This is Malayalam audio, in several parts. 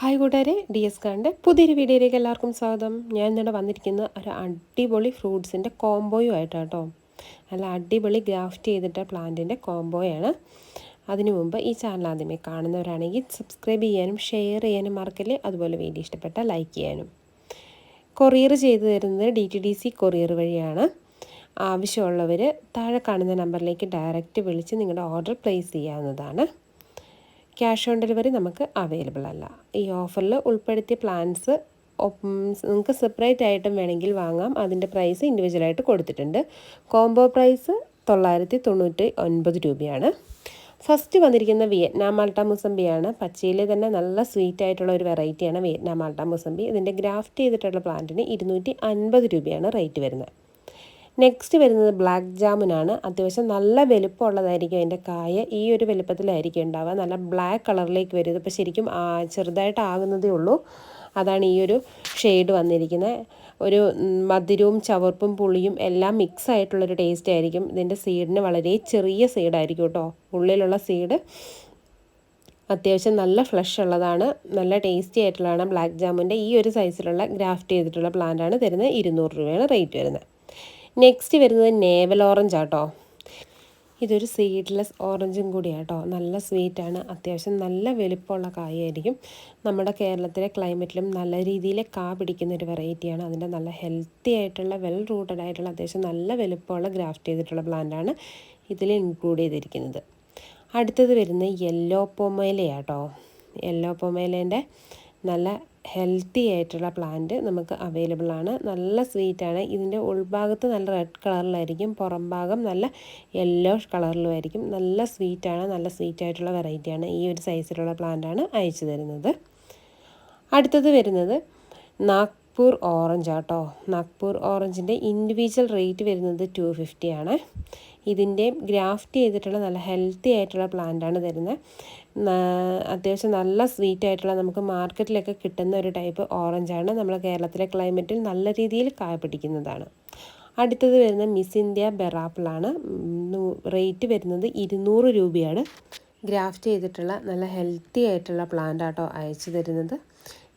ഹായ് കൂട്ടുകാരെ ഡി എസ് കാറിന്റെ പുതിയൊരു വീഡിയോയിലേക്ക് എല്ലാവർക്കും സ്വാഗതം. ഞാൻ ഇന്നിവിടെ വന്നിരിക്കുന്ന ഒരു അടിപൊളി ഫ്രൂട്ട്സിന്റെ കോംബോയും ആയിട്ടാണ് കേട്ടോ നല്ല അടിപൊളി ഗ്രാഫ്റ്റ് ചെയ്തിട്ട പ്ലാന്റിന്റെ കോംബോയാണ്. അതിനു മുമ്പ് ഈ ചാനൽ ആദ്യമേ കാണുന്നവരാണെങ്കിൽ സബ്സ്ക്രൈബ് ചെയ്യാനും ഷെയർ ചെയ്യാനും മറക്കല്ലേ. അതുപോലെ വീഡിയോ ഇഷ്ടപ്പെട്ട ലൈക്ക് ചെയ്യാനും. കൊറിയർ ചെയ്തു തരുന്നത് D T D C courier വഴിയാണ്. ആവശ്യമുള്ളവർ താഴെ കാണുന്ന നമ്പറിലേക്ക് ഡയറക്റ്റ് വിളിച്ച് നിങ്ങളുടെ ഓർഡർ പ്ലേസ് ചെയ്യാവുന്നതാണ്. ക്യാഷ് ഓൺ ഡെലിവറി നമുക്ക് അവൈലബിൾ അല്ല. ഈ ഓഫറിൽ ഉൾപ്പെടുത്തിയ പ്ലാൻസ് നിങ്ങൾക്ക് സെപ്പറേറ്റ് ആയിട്ടും വേണമെങ്കിൽ വാങ്ങാം. അതിന്റെ പ്രൈസ് ഇൻഡിവിജ്വലായിട്ട് കൊടുത്തിട്ടുണ്ട്. കോംബോ പ്രൈസ് തൊള്ളായിരത്തി തൊണ്ണൂറ്റി ഒൻപത് രൂപയാണ്. ഫസ്റ്റ് വന്നിരിക്കുന്ന വിയറ്റ്നാം ആൾട്ട മുസംബിയാണ് പച്ചയിൽ തന്നെ നല്ല സ്വീറ്റ് ആയിട്ടുള്ള ഒരു വെറൈറ്റിയാണ് വിയറ്റ്നാം ആൾട്ട മുസംബി ഇതിന്റെ ഗ്രാഫ്റ്റ് ചെയ്തിട്ടുള്ള പ്ലാന്റിന് ഇരുന്നൂറ്റി അൻപത് രൂപയാണ് റേറ്റ് വരുന്നത്. നെക്സ്റ്റ് വരുന്നത് ബ്ലാക്ക് ജാമുനാണ് അത്യാവശ്യം നല്ല വലുപ്പമുള്ളതായിരിക്കും അതിന്റെ കായ. ഈ ഒരു വലുപ്പത്തിലായിരിക്കും ഉണ്ടാവുക. നല്ല ബ്ലാക്ക് കളറിലേക്ക് വരും ഇതിപ്പോൾ ശരിക്കും ചെറുതായിട്ട് ആകുന്നതേ ഉള്ളൂ. അതാണ് ഈ ഒരു ഷെയ്ഡ് വന്നിരിക്കുന്നത്. ഒരു മധുരവും ചവർപ്പും പുളിയും എല്ലാം മിക്സ് ആയിട്ടുള്ളൊരു ടേസ്റ്റ് ആയിരിക്കും. ഇതിന്റെ സീഡിന് വളരെ ചെറിയ സീഡായിരിക്കും കേട്ടോ. ഉള്ളിലുള്ള സീഡ് അത്യാവശ്യം നല്ല ഫ്ലഷ് ഉള്ളതാണ്. നല്ല ടേസ്റ്റി ആയിട്ടുള്ളതാണ് ബ്ലാക്ക് ജാമുന്റെ ഈ ഒരു സൈസിലുള്ള ഗ്രാഫ്റ്റ് ചെയ്തിട്ടുള്ള പ്ലാന്റാണ് തരുന്നത്. ഇരുന്നൂറ് രൂപയാണ് റേറ്റ് വരുന്നത്. നെക്സ്റ്റ് വരുന്നത് നേവൽ ഓറഞ്ച് ആട്ടോ. ഇതൊരു സീഡ്ലെസ് ഓറഞ്ചും കൂടിയാണ് കേട്ടോ നല്ല സ്വീറ്റാണ് അത്യാവശ്യം നല്ല വലുപ്പമുള്ള കായായിരിക്കും. നമ്മുടെ കേരളത്തിലെ ക്ലൈമറ്റിലും നല്ല രീതിയിൽ കാ പിടിക്കുന്ന ഒരു വെറൈറ്റിയാണ് അതിന്റെ നല്ല ഹെൽത്തി ആയിട്ടുള്ള വെൽ റൂട്ടഡ് ആയിട്ടുള്ള അത്യാവശ്യം നല്ല വലുപ്പമുള്ള ഗ്രാഫ്റ്റ് ചെയ്തിട്ടുള്ള പ്ലാന്റാണ് ഇതിൽ ഇൻക്ലൂഡ് ചെയ്തിരിക്കുന്നത്. അടുത്തത് വരുന്നത് യെല്ലോ പൊമേലയാട്ടോ യെല്ലോ പൊമേലേന്റെ നല്ല ഹെൽത്തി ആയിട്ടുള്ള പ്ലാന്റ് നമുക്ക് അവൈലബിൾ ആണ്. നല്ല സ്വീറ്റാണ് ഇതിന്റെ ഉൾഭാഗത്ത് നല്ല റെഡ് കളറിലായിരിക്കും പുറം ഭാഗം നല്ല യെല്ലോ കളറിലുമായിരിക്കും നല്ല സ്വീറ്റാണ് നല്ല സ്വീറ്റ് ആയിട്ടുള്ള വെറൈറ്റിയാണ് ഈ ഒരു സൈസിലുള്ള പ്ലാന്റാണ് അയച്ചു തരുന്നത്. അടുത്തത് വരുന്നത് നാഗ്പൂർ ഓറഞ്ച് ആട്ടോ. നാഗ്പൂർ ഓറഞ്ചിന്റെ ഇൻഡിവിജ്വൽ റേറ്റ് വരുന്നത് ടു ഫിഫ്റ്റി ആണ്. ഇതിന്റെ ഗ്രാഫ്റ്റ് ചെയ്തിട്ടുള്ള നല്ല ഹെൽത്തി ആയിട്ടുള്ള പ്ലാന്റ് ആണ് തരുന്നത്. അത്യാവശ്യം നല്ല സ്വീറ്റ് ആയിട്ടുള്ള നമുക്ക് മാർക്കറ്റിലൊക്കെ കിട്ടുന്ന ഒരു ടൈപ്പ് ഓറഞ്ച് ആണ്. നമ്മുടെ കേരളത്തിലെ ക്ലൈമറ്റിൽ നല്ല രീതിയിൽ കായ പിടിക്കുന്നതാണ്. അടുത്തത് വരുന്ന മിസ് ഇന്ത്യ ബെറാപ്പിളാണ് റേറ്റ് വരുന്നത് ഇരുന്നൂറ് രൂപയാണ്. ഗ്രാഫ്റ്റ് ചെയ്തിട്ടുള്ള നല്ല ഹെൽത്തി ആയിട്ടുള്ള പ്ലാന്റ് ആട്ടോ അയച്ചു തരുന്നത്.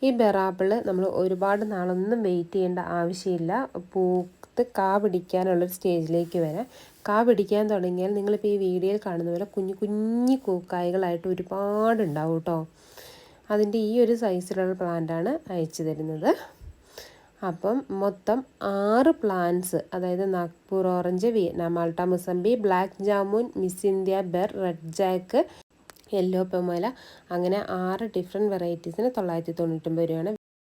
ഈ ബെറാപ്പിൾ നമ്മൾ ഒരുപാട് നാളൊന്നും വെയിറ്റ് ചെയ്യേണ്ട ആവശ്യമില്ല. പൂത്ത് കാ പിടിക്കാനുള്ളൊരു സ്റ്റേജിലേക്ക് വരാം. കാ പിടിക്കാൻ തുടങ്ങിയാൽ നിങ്ങളിപ്പോൾ ഈ വീഡിയോയിൽ കാണുന്ന പോലെ കുഞ്ഞു കുഞ്ഞു കൂക്കായകളായിട്ട് ഒരുപാടുണ്ടാവും കേട്ടോ അതിന്റെ ഈ ഒരു സൈസിലുള്ള പ്ലാന്റാണ് അയച്ചു തരുന്നത്. അപ്പം മൊത്തം ആറ് പ്ലാന്റ്സ് അതായത് Nagpur orange Vietnam ആൾട്ടാ mosambi black jamun Miss India ber red jack yellow pomelo അങ്ങനെ ആറ് ഡിഫറെന്റ് വെറൈറ്റീസിന് തൊള്ളായിരത്തി തൊണ്ണൂറ്റൊമ്പത് രൂപയാണ്